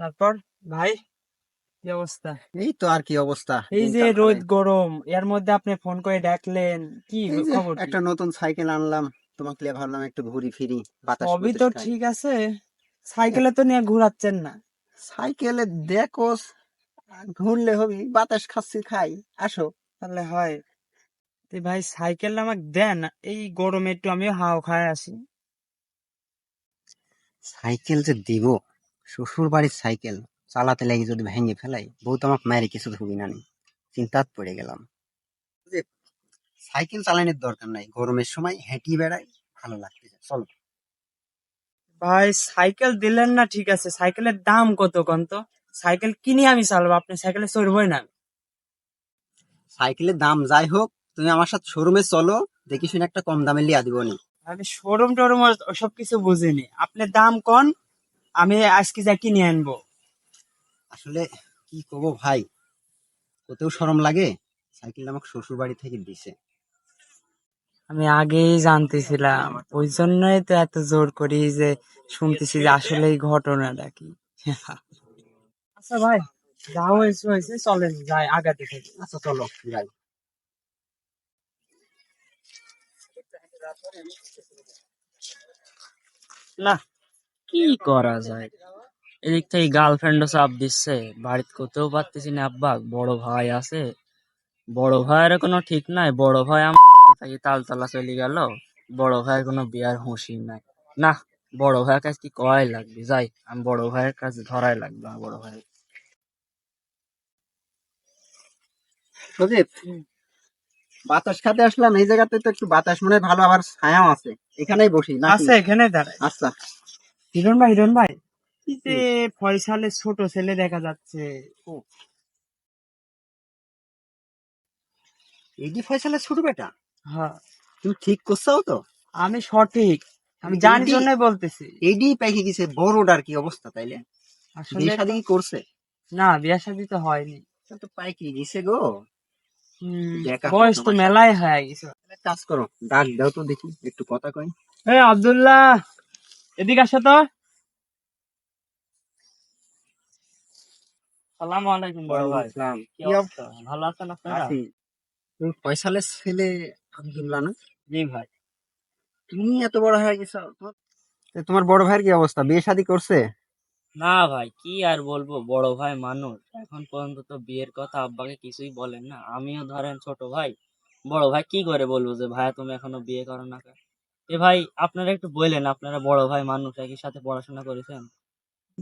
তারপর ভাই কি অবস্থা? এই তো আর কি অবস্থা এই যে রোদ গরম এর মধ্যে আপনি ফোন করে ডাকলেন কি খবর একটা নতুন সাইকেল আনলাম তোমাকে লিয়ে ভাবলাম একটু ঘুরি ফিরি বাতাস সবই তো। ঠিক আছে সাইকেলে তো নিয়ে ঘোরাচ্ছেন না। সাইকেলে দেখো ঘুরলে হবি বাতাস খাচ্ছি খাই আসো। তাহলে হয়। ভাই সাইকেল আমাকে দেন এই গরমে একটু আমিও হাওয়া খায় আসি। সাইকেল যে দিব শ্বশুর বাড়ির সাইকেল চালাতে লাগি যদি ভেঙে ফেলাই বউ তো আমাকে মায়ের কিছু ধুবি না নি। চিন্তাত পড়ে গেলাম। সাইকেল চালানোর দরকার নাই গরমের সময় হেঁটি বেড়াই ভালো লাগতেছে চলো। ভাই সাইকেল দিলেন না ঠিক আছে। সাইকেলের দাম কত কন তো? সাইকেল কিনে আমি চালাবো আপনি সাইকেলে চড়বই না। সাইকেলের দাম যাই হোক তুমি আমার সাথে শোরুমে চলো দেখি শুনে একটা কম দামে লিয়া দিব নি। আমি শোরুম টোরুম ওসব কিছু বুঝিনি। আপনি দাম কন? আমি আজকে যা কিনে আনব। আসলে কি করব ভাই? কোথাও সরম লাগে সাইকেলটা আমাকে শ্বশুর বাড়ি থেকে দিছে। আমি আগেই জানতেছিলাম ওই জন্যই তো এত জোর করি যে শুনতেছি যে আসলে এই ঘটনাটা কি। আচ্ছা ভাই যা হয়েছে হয়েছে চলেন যাই আগাতে থেকে আচ্ছা চলো যাই। না কি করা যায়? এদিক থেকে গার্লফ্রেন্ডও চাপ দিচ্ছে। বাড়িতে করতেও পারতেছি না আব্বা। বড় ভাই আছে। বড় ভাইয়ের কোনো ঠিক নাই। বড় ভাই আমার তালতলা চলে গেল। বড় ভাইয়ের কোনো বিয়ার হুঁশি নাই। না বড় ভাইয়ের কাছে কি করাই লাগবে? যাই আমি বড় ভাইয়ের কাছে ধরাই লাগবে আমার বড় ভাই বাতাস খাতে আসলাম। এই জায়গাতে তো একটু বাতাস মনে ভালো আবার ছায়াও আছে। এখানেই বসি না আছে এখানে দাঁড়ায় আচ্ছা। হিরণ ভাই হিরণ ভাই কি যে ফয়সালের ছোট ছেলে দেখা যাচ্ছে। এইডি ফয়সালে ছোট বেটা? হ্যাঁ। তুমি ঠিক করছ তো? আমি সঠিক। আমি জানি দিদি- জন্যই বলতেছি। এইডি পেকে গেছে বড়টার কি অবস্থা তাইলে? আসলে বিয়ে শাদী কি করছে? না বিয়া শাদী তো হয়নি। তা পাইকি গেছে গো। হুম, বয়স তো মেলাই হয়ে গেছে। কাজ করো ডাক দাও তো দেখি একটু কথা কই। এ আব্দুল্লাহ! এদিকে আসো তো। সালাম আলাইকুম বড় ভাই। কি অবস্থা? ভালো আছেন আপনারা? তুমি ফয়সালের ছেলে আব্দুল্লাহ না। জি ভাই। তুমি এত বড় হয়ে গেছো তোমার- বড় ভাইয়ের কি অবস্থা? বিয়ে শাদী করছে? না ভাই কি আর বলব? বড় ভাই মানুষ। এখন পর্যন্ত তো বিয়ের কথা আব্বাকে কিছুই বলেন না। আমিও ধরেন ছোট ভাই। বড় ভাই কি করে বলব যে ভাইয়া তুমি এখনও বিয়ে করো না? এ ভাই আপনারা একটু বললেন আপনারা বড় ভাই মানুষ একই সাথে পড়াশোনা করেছেন।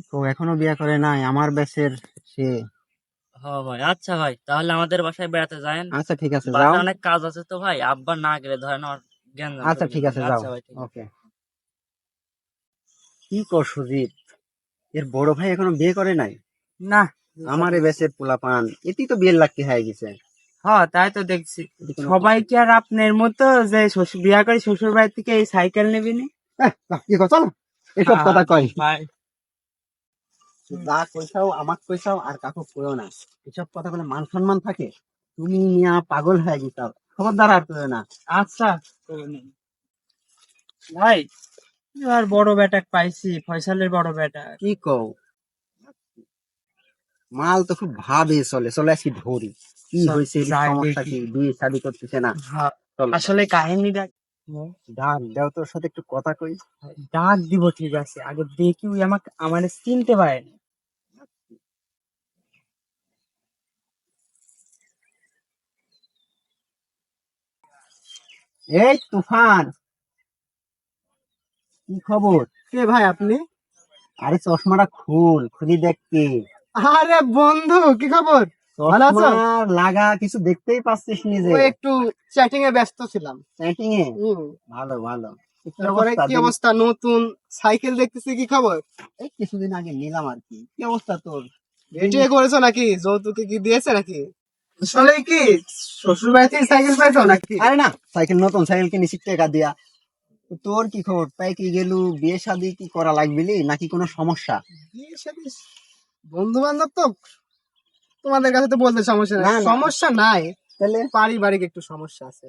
তো এখনও বিয়ে করে নাই আমার ব্যাচের সে। হ ভাই আচ্ছা ভাই তাহলে আমাদের বাসায় বেড়াতে যায়েন। আচ্ছা ঠিক আছে যাও। অনেক কাজ আছে তো ভাই আব্বা না গেলে ধরেন আমার জ্ঞান আচ্ছা ঠিক আছে যাও। আচ্ছা ভাই ওকে। কি কর সুজিত এর বড় ভাই এখনও বিয়ে করে নাই? না। আমার এই ব্যাচের পোলাপান এটি তো বিয়ের লাগতে হয়ে গেছে। হ্যাঁ তাই তো দেখছি। সবাই কি আর আপনার মতো যে শ্বশুর বিয়া করে শ্বশুর বাড়ি থেকে এই সাইকেল এহ, যাও, কি কর চলো এসব কথা কয় ভাই যা কইসাও আমাক কইসাও আর কাকু কইও না। এসব কথা বলে মান সম্মান থাকে? তুমি মিয়া পাগল হয়ে গেছাও। খবরদার আর কইও না। আচ্ছা ভাই আর বড় বেটা পাইছি ফয়সালের বড় বেটা কি কও? মাল তো খুব ভাবে চলে চলে আসি ধরি। কি হয়েছে? সমস্যা কি? বিয়ে শাদী করতেছে না। হ্যাঁ, আসলে কাহিনীটা ডাক দাও তোর সাথে একটু কথা কই। ডাক দিব ঠিক আছে। আগে দেখি ওই আমাকে আমার চিনতে পারেনি। এই তুফান! কি খবর? কে ভাই আপনি? আরে চশমাটা খুল খুলি দেখ কে আরে বন্ধু কি খবর? লাগা কিছু দেখতেই পাচ্ছিস নিজে একটু চ্যাটিং এ ব্যস্ত ছিলাম। চ্যাটিং এ? ভালো ভালো। তারপরে কি অবস্থা? নতুন সাইকেল দেখতেছি কি খবর? এই কিছুদিন আগে নিলাম আর কি। কি অবস্থা তোর? বিয়ে করেছ নাকি? যৌতুকে কি দিয়েছে নাকি? আসলে কি? শ্বশুর বাড়ি থেকে সাইকেল পাইছো নাকি? আরে না সাইকেল নতুন সাইকেল কিনেছি টাকা দিয়া। তোর কি খবর? তাই কি গেলু? বিয়ে শাদী কি করা লাগবিলি নাকি কোনো সমস্যা? বন্ধু বান্ধব তো তোমাদের কাছে তো বলতে সমস্যা নাই। সমস্যা নাই। তাহলে? পারিবারিক একটু সমস্যা আছে।